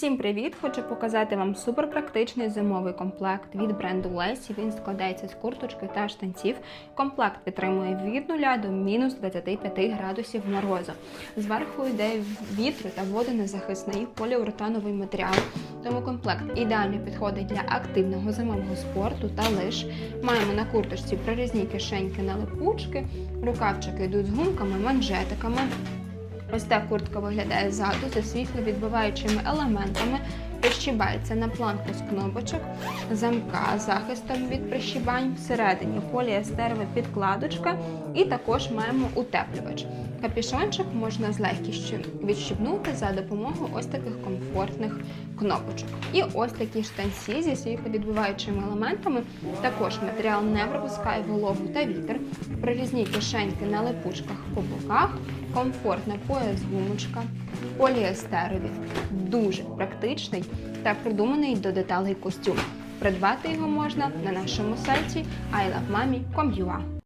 Всім привіт! Хочу показати вам суперпрактичний зимовий комплект від бренду Лесі. Він складається з курточки та штанців. Комплект підтримує від 0 до мінус 25 градусів морозу. Зверху йде вітру та водонезахисний поліуретановий матеріал. Тому комплект ідеально підходить для активного зимового спорту та лиш. Маємо на курточці прорізні кишеньки на липучки, рукавчики йдуть з гумками, манжетиками. Ось так куртка виглядає ззаду зі світловідбиваючими елементами. Прищібається на планку з кнопочок, замка захистом від прищібань, всередині поліестерова підкладочка і також маємо утеплювач. Капішончик можна з легкістю відщібнути за допомогою ось таких комфортних кнопочок. І ось такі штанці зі світловідбиваючими елементами. Також матеріал не пропускає вологу та вітер. Прорізні кишеньки на липучках по боках, комфортна пояс гумочка, поліестерові, дуже практичний та придуманий до деталей костюм. Придбати його можна на нашому сайті ilovemami.com.ua